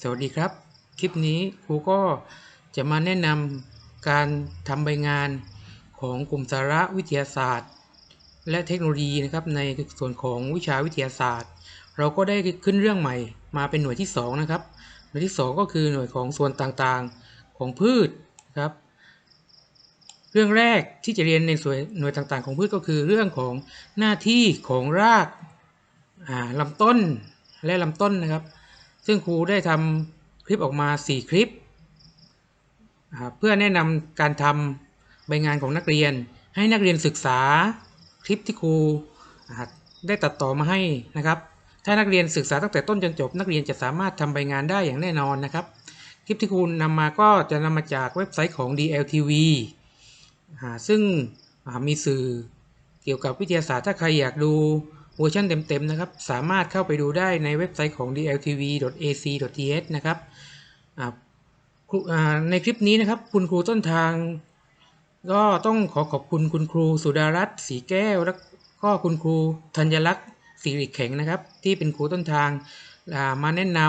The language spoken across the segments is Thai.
สวัสดีครับ คลิปนี้ครูก็จะมาแนะนำการทำใบงานของกลุ่มสาระวิทยาศาสตร์ และเทคโนโลยีนะครับในส่วนของวิชาวิทยาศาสตร์ เราก็ได้ขึ้นเรื่องใหม่มาเป็นหน่วยที่ 2 นะครับ หน่วยที่ 2 ก็คือหน่วยของส่วนต่างๆของพืชครับ เรื่องแรกที่จะเรียนในส่วนหน่วยต่างๆ ของพืชก็คือเรื่องของหน้าที่ของรากอ่าลำต้นและลำต้นนะครับ ซึ่งครูได้ทำคลิปออกมา 4 คลิป เพื่อแนะนำการทำใบงานของนักเรียน ให้นักเรียนศึกษาคลิปที่ครูได้ตัดต่อมาให้นะครับ ถ้านักเรียนศึกษาตั้งแต่ต้นจนจบ นักเรียนจะสามารถทำใบงานได้อย่างแน่นอนนะครับ คลิปที่ครูนำมาก็จะนำมาจากเว็บไซต์ของ DLTV ซึ่งมีสื่อเกี่ยวกับวิทยาศาสตร์ถ้าใครอยากดู เวอร์ชันเต็มๆนะครับ สามารถเข้าไปดูได้ในเว็บไซต์ของ dltv.ac.th นะครับในคลิปนี้นะครับ คุณครูต้นทาง ก็ต้องขอขอบคุณคุณครูสุดารัตน์ศรีแก้ว และก็คุณครูธัญลักษณ์สิริแข็งนะครับ ที่เป็นครูต้นทางมาแนะน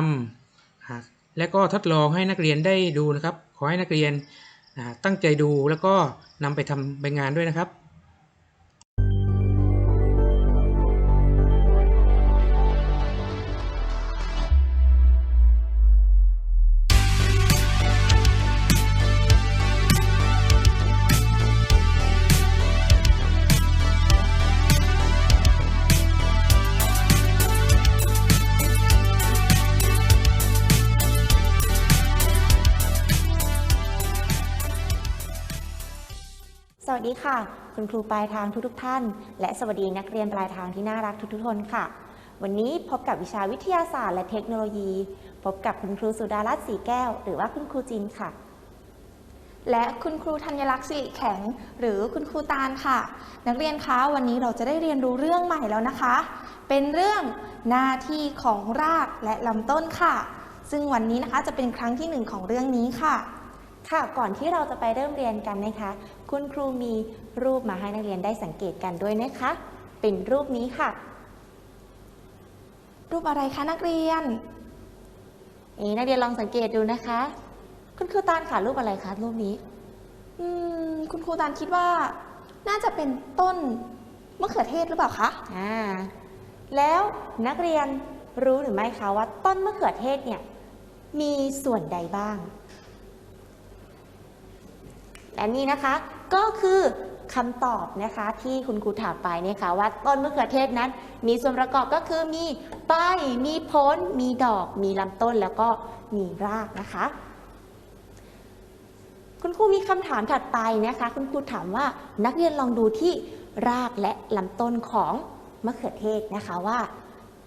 ำและก็ทดลองให้นักเรียนได้ดูนะครับ ขอให้นักเรียนตั้งใจดูแล้วก็นำไปทำใบงานด้วยนะครับ ค่ะ คุณครูปลายทางทุกๆท่าน และสวัสดีนักเรียนปลายทางที่น่ารักทุกๆคนค่ะ วันนี้พบกับวิชาวิทยาศาสตร์และเทคโนโลยี พบกับคุณครูสุดารัตน์สีแก้ว หรือว่าคุณครูจินค่ะ และคุณครูธัญลักษณ์สิริแข็ง หรือคุณครูตาลค่ะ นักเรียนคะวันนี้เราจะได้เรียนรู้เรื่องใหม่แล้วนะคะ เป็นเรื่องหน้าที่ของรากและลำต้นค่ะ ซึ่งวันนี้นะคะจะเป็นครั้งที่หนึ่งของเรื่องนี้ค่ะค่ะก่อนที่เราจะไปเริ่มเรียนกันนะคะ คุณครูมีรูปมาให้นักเรียนได้สังเกตกันด้วยนะคะ เป็นรูปนี้ค่ะ รูปอะไรคะนักเรียนเอ๊ะนักเรียนลองสังเกตดูนะคะ คุณครูตาลค่ะรูปอะไรคะรูปนี้ อืมคุณครูตาลคิดว่า น่าจะเป็นต้นมะเขือเทศหรือเปล่าคะอ่าแล้วนักเรียนรู้หรือไม่คะว่าต้นมะเขือเทศเนี่ยมีส่วนใดบ้าง และนี่นะคะ ก็คือคำตอบนะคะที่คุณครูถามไปเนี่ยค่ะว่าต้นมะเขือเทศนั้น มีส่วนประกอบก็คือมีใบมีผลมีดอก มีลำต้นแล้วก็มีรากนะคะ คุณครูมีคำถามถัดไปนะคะ คุณครูถามว่านักเรียนลองดูที่รากและลำต้นของมะเขือเทศนะคะว่า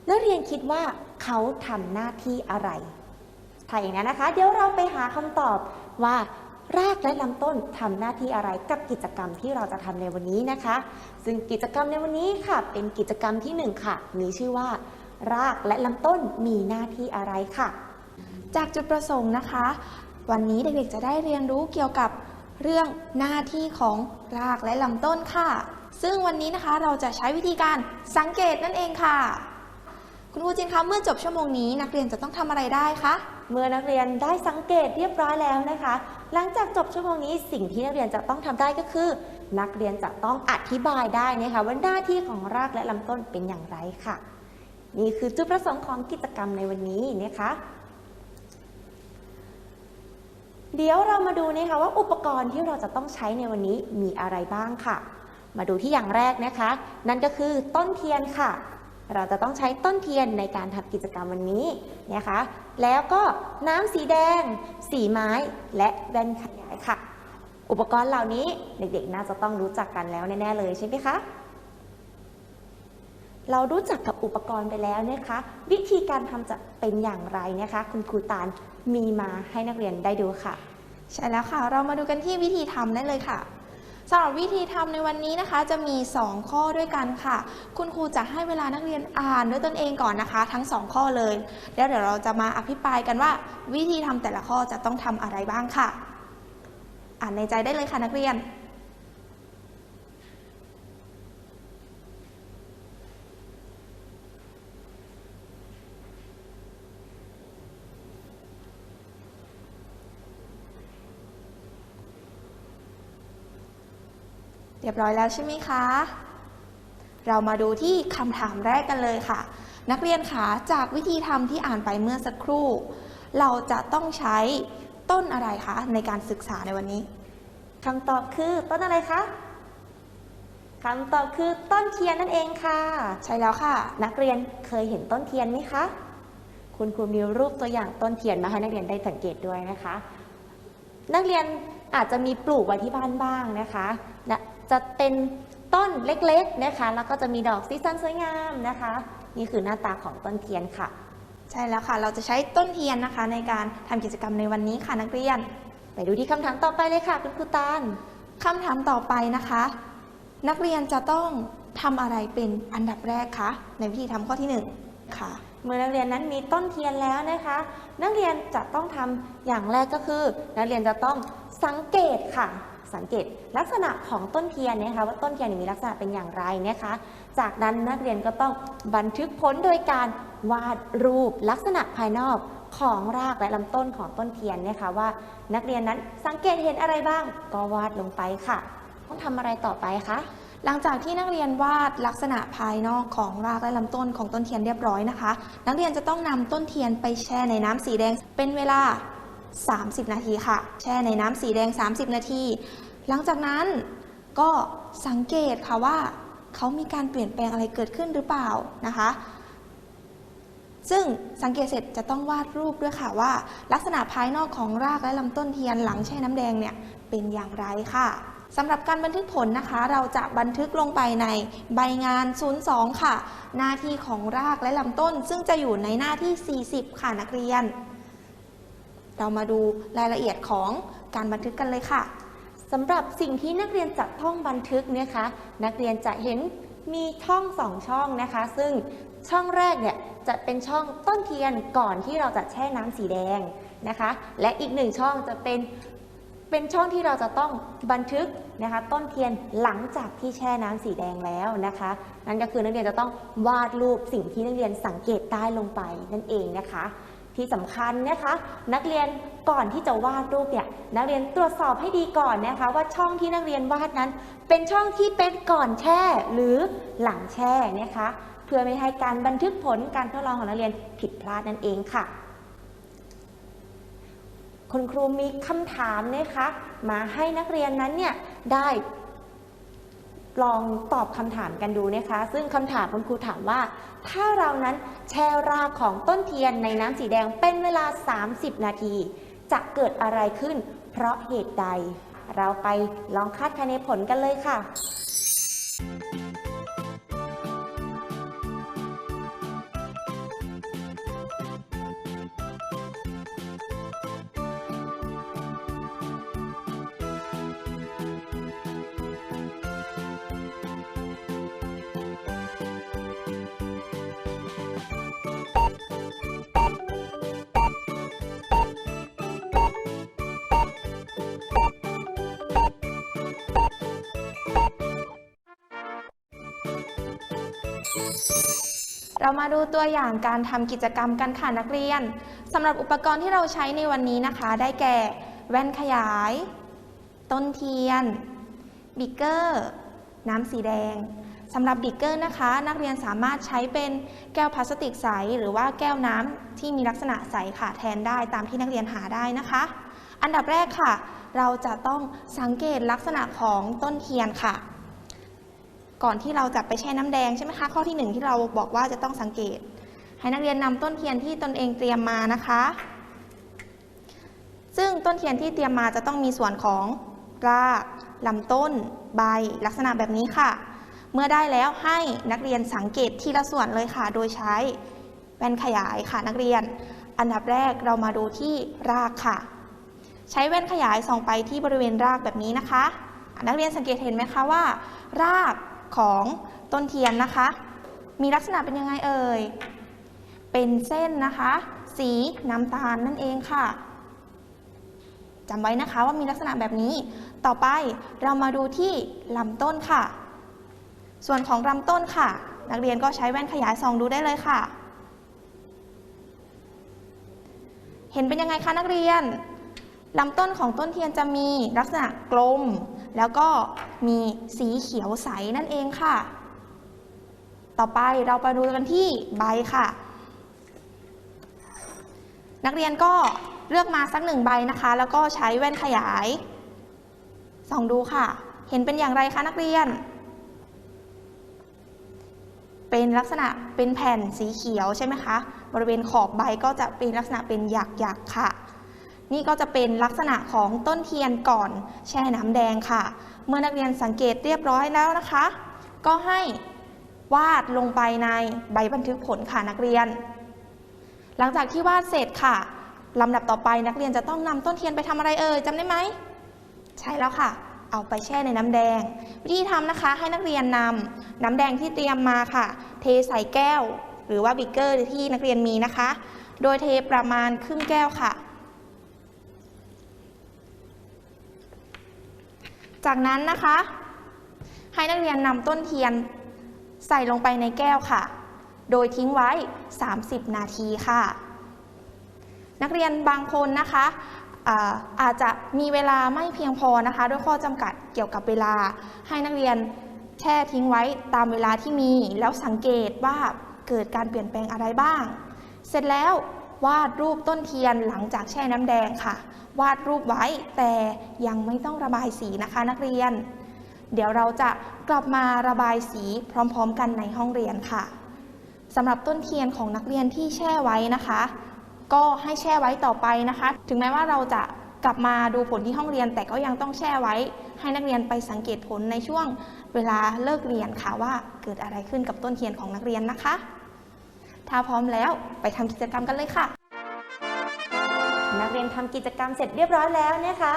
นักเรียนคิดว่าเขาทำหน้าที่อะไรถ้าอย่างนั้นนะคะ เดี๋ยวเราไปหาคำตอบว่า รากและลำต้นทำหน้าที่อะไรกับกิจกรรมที่เราจะทำในวันนี้นะคะ ซึ่งกิจกรรมในวันนี้ค่ะ เป็นกิจกรรมที่หนึ่งค่ะ มีชื่อว่า รากและลำต้นมีหน้าที่อะไรค่ะ จากจุดประสงค์นะคะ วันนี้เด็กๆจะได้เรียนรู้เกี่ยวกับเรื่องหน้าที่ของรากและลำต้นค่ะ ซึ่งวันนี้นะคะเราจะใช้วิธีการสังเกตนั่นเองค่ะ คุณครูจินคะเมื่อจบชั่วโมงนี้นักเรียนจะต้องทำอะไรได้คะ เมื่อนักเรียนได้สังเกตเรียบร้อยแล้วนะคะ หลังจากจบชั่วโมงนี้สิ่งที่นักเรียนจะต้องทำได้ก็คือ นักเรียนจะต้องอธิบายได้นะคะว่าหน้าที่ของรากและลำต้นเป็นอย่างไรค่ะ นี่คือจุดประสงค์ของกิจกรรมในวันนี้นะคะ เดี๋ยวเรามาดูนะคะว่าอุปกรณ์ที่เราจะต้องใช้ในวันนี้มีอะไรบ้างค่ะ มาดูที่อย่างแรกนะคะ นั่นก็คือต้นเทียนค่ะ เราจะต้องใช้ต้นเทียนในการทำกิจกรรมวันนี้นะคะ แล้วก็น้ำสีแดง สีไม้ และแว่นขยายค่ะ อุปกรณ์เหล่านี้เด็กๆ น่าจะต้องรู้จักกันแล้วแน่ๆเลยใช่ไหมคะ เรารู้จักกับอุปกรณ์ไปแล้วนะคะ วิธีการทำจะเป็นอย่างไรนะคะ คุณครูตาลมีมาให้นักเรียนได้ดูค่ะ ใช่แล้วค่ะ เรามาดูกันที่วิธีทำได้เลยค่ะ สำหรับวิธีทำในวันนี้นะคะจะมี 2 ข้อด้วยกันค่ะ คุณครูจะให้เวลานักเรียนอ่านด้วยตนเองก่อนนะคะ ทั้ง 2 ข้อเลย แล้วเดี๋ยวเราจะมาอภิปรายกันว่า วิธีทำแต่ละข้อจะต้องทำอะไรบ้างค่ะ อ่านในใจได้เลยค่ะนักเรียน รียบร้อยแล้วใช่ไหมคะ เรามาดูที่คำถามแรกกันเลยค่ะ นักเรียนคะจากวิธีทำที่อ่านไปเมื่อสักครู่ เราจะต้องใช้ต้นอะไรคะในการศึกษาในวันนี้คำตอบคือต้นอะไรคะคำตอบคือต้นเทียนนั่นเองค่ะ ใช่แล้วค่ะ นักเรียนเคยเห็นต้นเทียนไหมคะ คุณครูมีรูปตัวอย่างต้นเทียนมาให้นักเรียนได้สังเกตด้วยนะคะ นักเรียนอาจจะมีปลูกไว้ที่บ้านบ้างนะคะนะ จะเป็นต้นเล็กๆนะคะ แล้วก็จะมีดอกสีสันสวยงามนะคะ นี่คือหน้าตาของต้นเทียนค่ะ ใช่แล้วค่ะ เราจะใช้ต้นเทียนนะคะ ในการทำกิจกรรมในวันนี้ค่ะนักเรียน ไปดูที่คำถามต่อไปเลยค่ะคุณครูตาลคำถามต่อไปนะคะ นักเรียนจะต้องทำอะไรเป็นอันดับแรกคะในวิธีทำข้อที่หนึ่งค่ะเมื่อนักเรียนนั้นมีต้นเทียนแล้วนะคะ นักเรียนจะต้องทำอย่างแรกก็คือ นักเรียนจะต้องสังเกตค่ะ สังเกตลักษณะของต้นเทียนนะคะว่าต้นเทียนมีลักษณะเป็นอย่างไรนะคะ จากนั้นนักเรียนก็ต้องบันทึกผลโดยการวาดรูปลักษณะภายนอกของรากและลำต้นของต้นเทียนนะคะว่า นักเรียนนั้นสังเกตเห็นอะไรบ้าง ก็วาดลงไปค่ะ ต้องทำอะไรต่อไปคะหลังจากที่นักเรียนวาดลักษณะภายนอกของรากและลำต้นของต้นเทียนเรียบร้อยนะคะ นักเรียนจะต้องนำต้นเทียนไปแช่ในน้ำสีแดงเป็นเวลา 30 นาทีค่ะ แช่ในน้ำสีแดง 30 นาที หลังจากนั้นก็สังเกตค่ะว่าเขามีการเปลี่ยนแปลงอะไรเกิดขึ้นหรือเปล่านะคะ ซึ่งสังเกตเสร็จจะต้องวาดรูปด้วยค่ะว่า ลักษณะภายนอกของรากและลำต้นเทียนหลังแช่น้ำแดงเนี่ยเป็นอย่างไรค่ะสำหรับการบันทึกผลนะคะ เราจะบันทึกลงไปในใบงาน 02 ค่ะ หน้าที่ของรากและลำต้น ซึ่งจะอยู่ในหน้าที่ 40 ค่ะนักเรียน เรามาดูรายละเอียดของการบันทึกกันเลยค่ะสำหรับสิ่งที่นักเรียนจะท่องบันทึกเนี่ยคะนักเรียนจะเห็นมีช่องสองช่องนะคะ ซึ่งช่องแรกเนี่ยจะเป็นช่องต้นเทียนก่อนที่เราจะแช่น้ำสีแดงนะคะ และอีกหนึ่งช่องจะเป็นเป็นช่องที่เราจะต้องบันทึกนะคะ ต้นเทียนหลังจากที่แช่น้ำสีแดงแล้วนะคะ นั่นก็คือนักเรียนจะต้องวาดรูปสิ่งที่นักเรียนสังเกตได้ลงไปนั่นเองนะคะ ที่สำคัญนะคะ นักเรียนก่อนที่จะวาดรูปเนี่ยนักเรียนตรวจสอบให้ดีก่อนนะคะ ว่าช่องที่นักเรียนวาดนั้น เป็นช่องที่เป็นก่อนแช่หรือหลังแช่นะคะ เพื่อไม่ให้การบันทึกผลการทดลองของนักเรียนผิดพลาดนั่นเองค่ะ คุณครูมีคำถามนะคะ มาให้นักเรียนนั้นเนี่ยได้ ลองตอบคำถามกันดูนะคะ ซึ่งคำถามคุณครูถามว่า ถ้าเรานั้นแช่รากของต้นเทียนในน้ำสีแดงเป็นเวลา 30 นาที จะเกิดอะไรขึ้น เพราะเหตุใด เราไปลองคาดคะเนผลกันเลยค่ะ เรามาดูตัวอย่างการทำกิจกรรมกันค่ะนักเรียนสำหรับอุปกรณ์ที่เราใช้ในวันนี้นะคะ ได้แก่ แว่นขยาย ต้นเทียน บิกเกอร์ น้ำสีแดงสำหรับบิกเกอร์นะคะ นักเรียนสามารถใช้เป็นแก้วพลาสติกใส หรือว่าแก้วน้ำที่มีลักษณะใสค่ะแทนได้ตามที่นักเรียนหาได้นะคะ อันดับแรกค่ะ เราจะต้องสังเกตลักษณะของต้นเทียนค่ะ ก่อนที่เราจะไปแช่น้ำแดงใช่ไหมคะ ข้อที่หนึ่งที่เราบอกว่าจะต้องสังเกต ให้นักเรียนนำต้นเทียนที่ตนเองเตรียมมานะคะ ซึ่งต้นเทียนที่เตรียมมาจะต้องมีส่วนของรากลำต้น ใบ ลักษณะแบบนี้ค่ะ เมื่อได้แล้วให้นักเรียนสังเกตทีละส่วนเลยค่ะ โดยใช้แว่นขยายค่ะนักเรียน อันดับแรกเรามาดูที่รากค่ะ ใช้แว่นขยายส่องไปที่บริเวณรากแบบนี้นะคะ นักเรียนสังเกตเห็นไหมคะว่า ราก ของต้นเทียนนะคะ มีลักษณะเป็นยังไงเอ่ย เป็นเส้นนะคะ สีน้ำตาลนั่นเองค่ะจำไว้นะคะว่ามีลักษณะแบบนี้ ต่อไปเรามาดูที่ลำต้นค่ะ ส่วนของลำต้นค่ะ นักเรียนก็ใช้แว่นขยายส่องดูได้เลยค่ะ เห็นเป็นยังไงคะนักเรียนลำต้นของต้นเทียนจะมีลักษณะกลม แล้วก็มีสีเขียวใสนั่นเองค่ะ ต่อไปเราไปดูกันที่ใบค่ะ นักเรียนก็เลือกมาสักหนึ่งใบนะคะ แล้วก็ใช้แว่นขยาย ส่องดูค่ะ เห็นเป็นอย่างไรคะนักเรียน เป็นลักษณะเป็นแผ่นสีเขียวใช่ไหมคะ บริเวณขอบใบก็จะเป็นลักษณะเป็นหยักๆค่ะ นี่ก็จะเป็นลักษณะของต้นเทียนก่อนแช่น้ำแดงค่ะ เมื่อนักเรียนสังเกตเรียบร้อยแล้วนะคะ ก็ให้วาดลงไปในใบบันทึกผลค่ะนักเรียน หลังจากที่วาดเสร็จค่ะลำดับต่อไปนักเรียนจะต้องนำต้นเทียนไปทำอะไรเอ่ยจำได้ไหมใช่แล้วค่ะ เอาไปแช่ในน้ำแดง วิธีทำนะคะให้นักเรียนนำน้ำแดงที่เตรียมมาค่ะ เทใส่แก้ว หรือว่าบิกเกอร์ที่นักเรียนมีนะคะ โดยเทประมาณครึ่งแก้วค่ะ จากนั้นนะคะ ให้นักเรียนนำต้นเทียนใส่ลงไปในแก้วค่ะ โดยทิ้งไว้ 30 นาทีค่ะ นักเรียนบางคนนะคะอ่าอาจจะมีเวลาไม่เพียงพอนะคะ ด้วยข้อจำกัดเกี่ยวกับเวลา ให้นักเรียนแช่ทิ้งไว้ตามเวลาที่มี แล้วสังเกตว่าเกิดการเปลี่ยนแปลงอะไรบ้าง เสร็จแล้ว วาดรูปต้นเทียนหลังจากแช่น้ำแดงค่ะ วาดรูปไว้แต่ยังไม่ต้องระบายสีนะคะนักเรียน เดี๋ยวเราจะกลับมาระบายสีพร้อมๆ กันในห้องเรียนค่ะสำหรับต้นเทียนของนักเรียนที่แช่ไว้นะคะ ก็ให้แช่ไว้ต่อไปนะคะ ถึงแม้ว่าเราจะกลับมาดูผลที่ห้องเรียน แต่ก็ยังต้องแช่ไว้ ให้นักเรียนไปสังเกตผลในช่วงเวลาเลิกเรียนค่ะว่าเกิดอะไรขึ้นกับต้นเทียนของนักเรียนนะคะ ถ้าพร้อมแล้วไปทำกิจกรรมกันเลยค่ะ นักเรียนทำกิจกรรมเสร็จเรียบร้อยแล้วนะคะ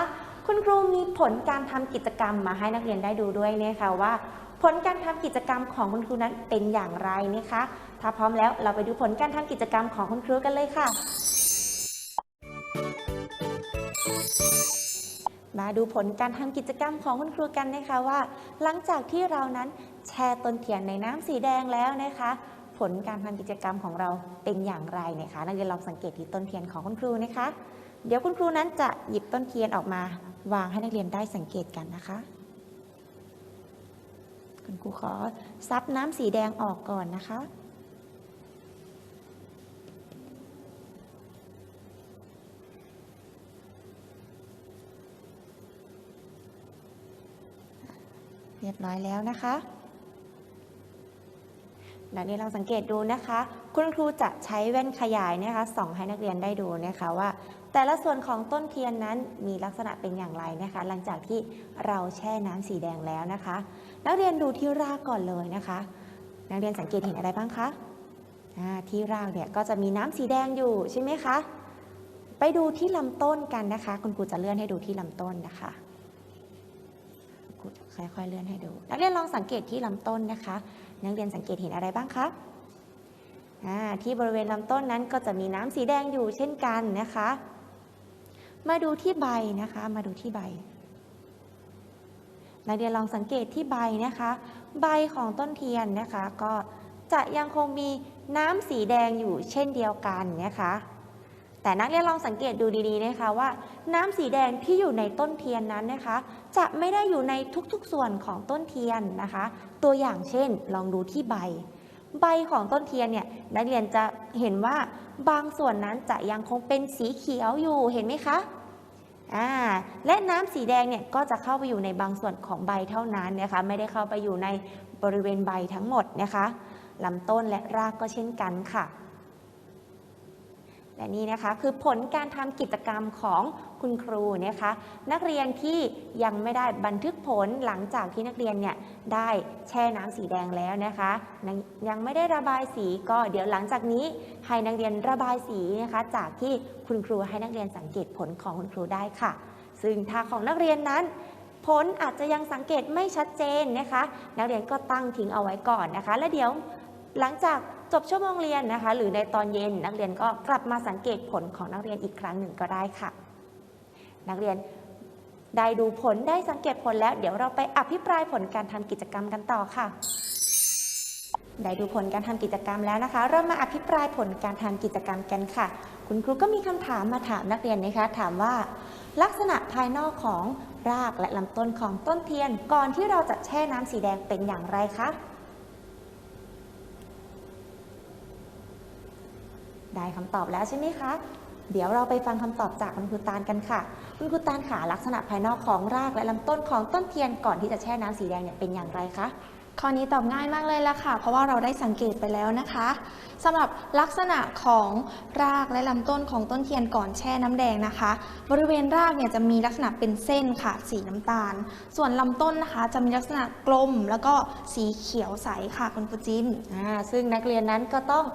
คุณครูมีผลการทำกิจกรรมมาให้นักเรียนได้ดูด้วยนะคะว่า ผลการทำกิจกรรมของคุณครูนั้นเป็นอย่างไรนะคะ ถ้าพร้อมแล้วเราไปดูผลการทำกิจกรรมของคุณครูกันเลยค่ะ มาดูผลการทำกิจกรรมของคุณครูกันนะคะว่า หลังจากที่เรานั้นแช่ต้นเทียนในน้ำสีแดงแล้วนะคะ ผลการทำกิจกรรมของเราเป็นอย่างไรนะคะนักเรียนลองสังเกตที่ต้นเทียนของคุณครูนะคะ เดี๋ยวคุณครูนั้นจะหยิบต้นเทียนออกมา วางให้นักเรียนได้สังเกตกันนะคะ คุณครูขอซับน้ำสีแดงออกก่อนนะคะเรียบร้อยแล้วนะคะ นักเรียนลองสังเกตดูนะคะ คุณครูจะใช้แว่นขยายนะคะส่องให้นักเรียนได้ดูนะคะว่า แต่ละส่วนของต้นเทียนนั้นมีลักษณะเป็นอย่างไรนะคะ หลังจากที่เราแช่น้ำสีแดงแล้วนะคะ นักเรียนดูที่รากก่อนเลยนะคะ นักเรียนสังเกตเห็นอะไรบ้างคะที่รากเนี่ยก็จะมีน้ำสีแดงอยู่ใช่ไหมคะไปดูที่ลำต้นกันนะคะ คุณครูจะเลื่อนให้ดูที่ลำต้นนะคะครูจะค่อยๆเลื่อนให้ดู นักเรียนลองสังเกตที่ลำต้นนะคะ นักเรียนสังเกตเห็นอะไรบ้างคะที่บริเวณลำต้นนั้นก็จะมีน้ำสีแดงอยู่เช่นกันนะคะ มาดูที่ใบนะคะ มาดูที่ใบ นักเรียนลองสังเกตที่ใบนะคะ ใบของต้นเทียนนะคะ ก็จะยังคงมีน้ำสีแดงอยู่เช่นเดียวกันนะคะ แต่นักเรียนลองสังเกตดูดีๆนะคะว่า น้ำสีแดงที่อยู่ในต้นเทียนนั้นนะคะ จะไม่ได้อยู่ในทุกๆส่วนของต้นเทียนนะคะ ตัวอย่างเช่น ลองดูที่ใบ ใบของต้นเทียนเนี่ยนักเรียนจะเห็นว่าบางส่วนนั้นจะยังคงเป็นสีเขียวอยู่เห็นไหมคะอ่าและน้ำสีแดงเนี่ยก็จะเข้าไปอยู่ในบางส่วนของใบเท่านั้นนะคะ ไม่ได้เข้าไปอยู่ในบริเวณใบทั้งหมดนะคะลำต้นและรากก็เช่นกันค่ะ และนี่นะคะคือผลการทำกิจกรรมของคุณครูนะคะนักเรียนที่ยังไม่ได้บันทึกผลหลังจากที่นักเรียนเนี่ยได้แช่น้ำสีแดงแล้วนะคะยังไม่ได้ระบายสีก็เดี๋ยวหลังจากนี้ให้นักเรียนระบายสีนะคะจากที่คุณครูให้นักเรียนสังเกตผลของคุณครูได้ค่ะ ซึ่งถ้าของนักเรียนนั้นผลอาจจะยังสังเกตไม่ชัดเจนนะคะ นักเรียนก็ตั้งทิ้งเอาไว้ก่อนนะคะ และเดี๋ยวหลังจาก จบชั่วโมงเรียนนะคะ หรือในตอนเย็นนักเรียนก็กลับมาสังเกตผลของนักเรียนอีกครั้งหนึ่งก็ได้ค่ะ นักเรียนได้ดูผลได้สังเกตผลแล้ว เดี๋ยวเราไปอภิปรายผลการทำกิจกรรมกันต่อค่ะ ได้ดูผลการทำกิจกรรมแล้วนะคะ เรามาอภิปรายผลการทำกิจกรรมกันค่ะ คุณครูก็มีคำถามมาถามนักเรียนนะคะ ถามว่า ลักษณะภายนอกของรากและลำต้นของต้นเทียน ก่อนที่เราจะแช่น้ำสีแดงเป็นอย่างไรคะ ได้คำตอบแล้วใช่ไหมคะ เดี๋ยวเราไปฟังคำตอบจากคุณครูตาลกันค่ะ คุณครูตาลขาลักษณะภายนอกของรากและลำต้นของต้นเทียนก่อนที่จะแช่น้ำสีแดงเนี่ยเป็นอย่างไรคะข้อนี้ตอบง่ายมากเลยละค่ะ เพราะว่าเราได้สังเกตไปแล้วนะคะสำหรับลักษณะของรากและลำต้นของต้นเทียนก่อนแช่น้ำแดงนะคะ บริเวณรากเนี่ยจะมีลักษณะเป็นเส้นค่ะ สีน้ำตาล ส่วนลำต้นนะคะ จะมีลักษณะกลมแล้วก็สีเขียวใสค่ะคุณครูจินอ่าซึ่งนักเรียนนั้นก็ต้อง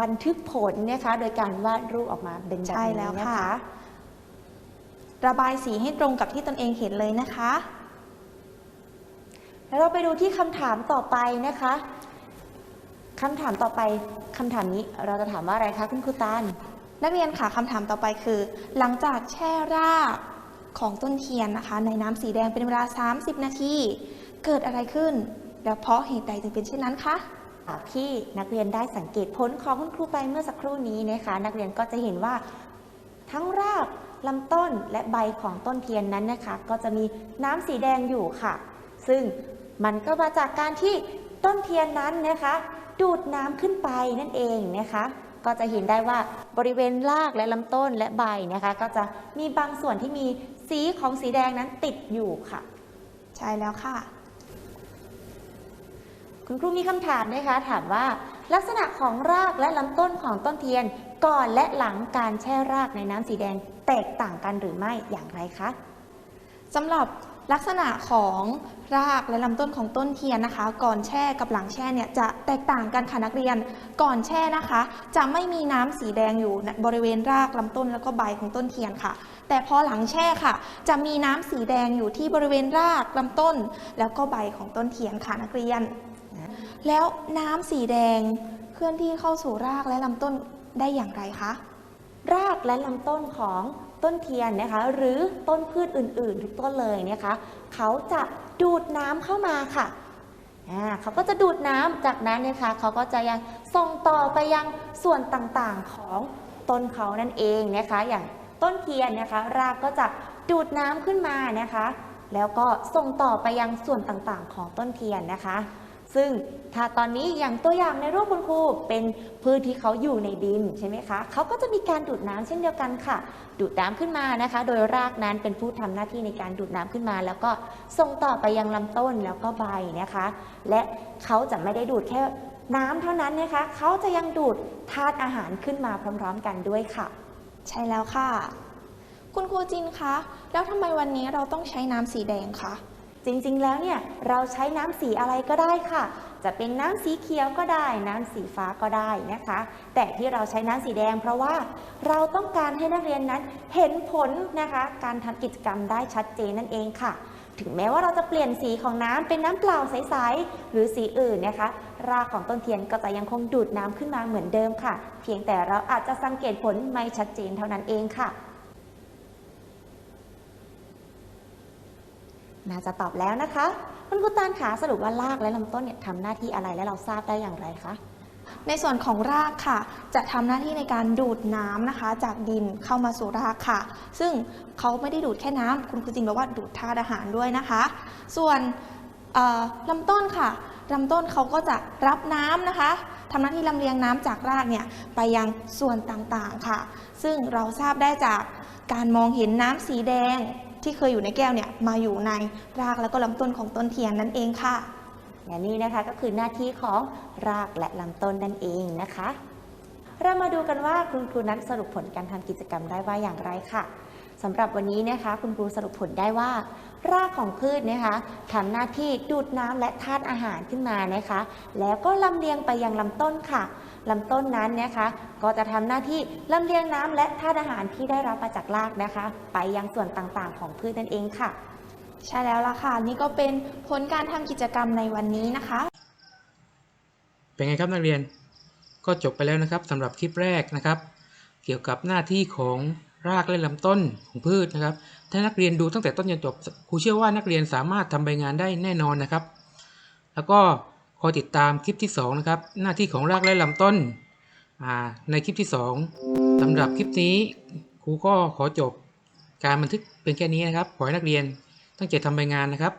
บันทึกผลนะคะโดยการวาดรูปออกมาเป็นแบบใช่นี้แล้วนะค่ะ คะ ระบายสีให้ตรงกับที่ตนเองเห็นเลยนะคะ แล้วเราไปดูที่คำถามต่อไปนะคะคำถามต่อไปคำถามนี้เราจะถามว่าอะไรคะคุณครูตาลนักเรียนค่ะคำถามต่อไปคือ หลังจากแช่รากของต้นเทียนนะคะ ในน้ำสีแดงเป็นเวลา 30 นาที เกิดอะไรขึ้น แล้วเพราะเหตุใดจึงเป็นเช่นนั้นคะจาก ที่นักเรียนได้สังเกตผลของคุณครูไปเมื่อสักครู่นี้นะคะ นักเรียนก็จะเห็นว่าทั้งรากลำต้นและใบของต้นเทียนนั้นนะคะ ก็จะมีน้ำสีแดงอยู่ค่ะ ซึ่งมันก็มาจากการที่ต้นเทียนนั้นนะคะ ดูดน้ำขึ้นไปนั่นเองนะคะ ก็จะเห็นได้ว่าบริเวณรากและลำต้นและใบนะคะ ก็จะมีบางส่วนที่มีสีของสีแดงนั้นติดอยู่ค่ะ ใช่แล้วค่ะ คุณครูมีคำถามนะคะ ถามว่าลักษณะของรากและลำต้นของต้นเทียนก่อนและหลังการแช่รากในน้ำสีแดงแตกต่างกันหรือไม่อย่างไรคะสำหรับลักษณะของรากและลำต้นของต้นเทียนนะคะ ก่อนแช่กับหลังแช่เนี่ยจะแตกต่างกันค่ะนักเรียน ก่อนแช่นะคะ จะไม่มีน้ำสีแดงอยู่บริเวณรากลำต้นแล้วก็ใบของต้นเทียนค่ะ แต่พอหลังแช่ค่ะ จะมีน้ำสีแดงอยู่ที่บริเวณรากลำต้น แล้วก็ใบของต้นเทียนค่ะนักเรียน แล้วน้ำสีแดงเคลื่อนที่เข้าสู่รากและลำต้นได้อย่างไรคะ รากและลำต้นของต้นเทียนนะคะ หรือต้นพืชอื่นๆ ทุกต้นเลยนะคะ เขาจะดูดน้ำเข้ามาค่ะเขาก็จะดูดน้ำจากนั้นนะคะเขาก็จะยังส่งต่อไปยังส่วนต่างๆของต้นเขานั่นเองนะคะ อย่างต้นเทียนนะคะ รากก็จะดูดน้ำขึ้นมานะคะ แล้วก็ส่งต่อไปยังส่วนต่างๆของต้นเทียนนะคะ ซึ่งถ้าตอนนี้อย่างตัวอย่างในรูปคุณครูเป็นพืชที่เขาอยู่ในดินใช่ไหมคะเขาก็จะมีการดูดน้ำเช่นเดียวกันค่ะ ดูดน้ำขึ้นมานะคะ โดยรากนั้นเป็นผู้ทำหน้าที่ในการดูดน้ำขึ้นมา แล้วก็ส่งต่อไปยังลำต้นแล้วก็ใบนะคะ และเขาจะไม่ได้ดูดแค่น้ำเท่านั้นนะคะเขาจะยังดูดธาตุอาหารขึ้นมาพร้อม ๆ กันด้วยค่ะ ใช่แล้วค่ะ คุณครูจินคะแล้วทำไมวันนี้เราต้องใช้น้ำสีแดงคะ จริงๆ แล้วเนี่ยเราใช้น้ำสีอะไรก็ได้ค่ะ จะเป็นน้ำสีเขียวก็ได้ น้ำสีฟ้าก็ได้นะคะ แต่ที่เราใช้น้ำสีแดง เพราะว่าเราต้องการให้นักเรียนนั้นเห็นผลนะคะ การทำกิจกรรมได้ชัดเจนนั่นเองค่ะ ถึงแม้ว่าเราจะเปลี่ยนสีของน้ำเป็นน้ำเปล่าใสๆหรือสีอื่นนะคะ รากของต้นเทียนก็จะยังคงดูดน้ำขึ้นมาเหมือนเดิมค่ะ เพียงแต่เราอาจจะสังเกตผลไม่ชัดเจนเท่านั้นเองค่ะ น่าจะตอบแล้วนะคะ คุณครูตานขาสรุปว่ารากและลำต้นเนี่ยทำหน้าที่อะไรและเราทราบได้อย่างไรคะในส่วนของรากค่ะ จะทำหน้าที่ในการดูดน้ำนะคะ จากดินเข้ามาสู่รากค่ะ ซึ่งเขาไม่ได้ดูดแค่น้ำคุณครูจินบอกว่าดูดธาตุอาหารด้วยนะคะ ส่วนลำต้นค่ะลำต้นเขาก็จะรับน้ำนะคะทำหน้าที่ลำเลียงน้ำจากรากเนี่ยไปยังส่วนต่างๆค่ะ ซึ่งเราทราบได้จากการมองเห็นน้ำสีแดง ที่เคยอยู่ในแก้วเนี่ยมาอยู่ในรากแล้วก็ลำต้นของต้นเทียนนั่นเองค่ะ และนี่นะคะก็คือหน้าที่ของรากและลำต้นนั่นเองนะคะ เรามาดูกันว่าคุณครูนั้นสรุปผลการทำกิจกรรมได้ว่าอย่างไรค่ะสำหรับวันนี้นะคะ คุณครูสรุปผลได้ว่า รากของพืชนะคะทำหน้าที่ดูดน้ำและธาตุอาหารขึ้นมานะคะ แล้วก็ลำเลียงไปยังลำต้นค่ะ ลำต้นนั้นนะคะ ก็จะทำหน้าที่ลำเลียงน้ำและธาตุอาหารที่ได้รับมาจากรากนะคะ ไปยังส่วนต่างๆ ของพืชนั่นเองค่ะ ใช่แล้วล่ะค่ะ นี่ก็เป็นผลการทำกิจกรรมในวันนี้นะคะ เป็นไงครับนักเรียน ก็จบไปแล้วนะครับสำหรับคลิปแรกนะครับ เกี่ยวกับหน้าที่ของรากและลำต้นของพืชนะครับ ถ้านักเรียนดูตั้งแต่ต้นจนจบครูเชื่อว่านักเรียนสามารถทำใบงานได้แน่นอนนะครับ แล้วก็ อยติดตามคลิปที่สองนะครับหน้าที่ของรากและลำต้นในคลิปที่สองสำหรับคลิปนี้ครูก็ขอจบการบันทึกเป็นแค่นี้นะครับ ขอให้นักเรียนตั้งใจทำใบงานนะครับ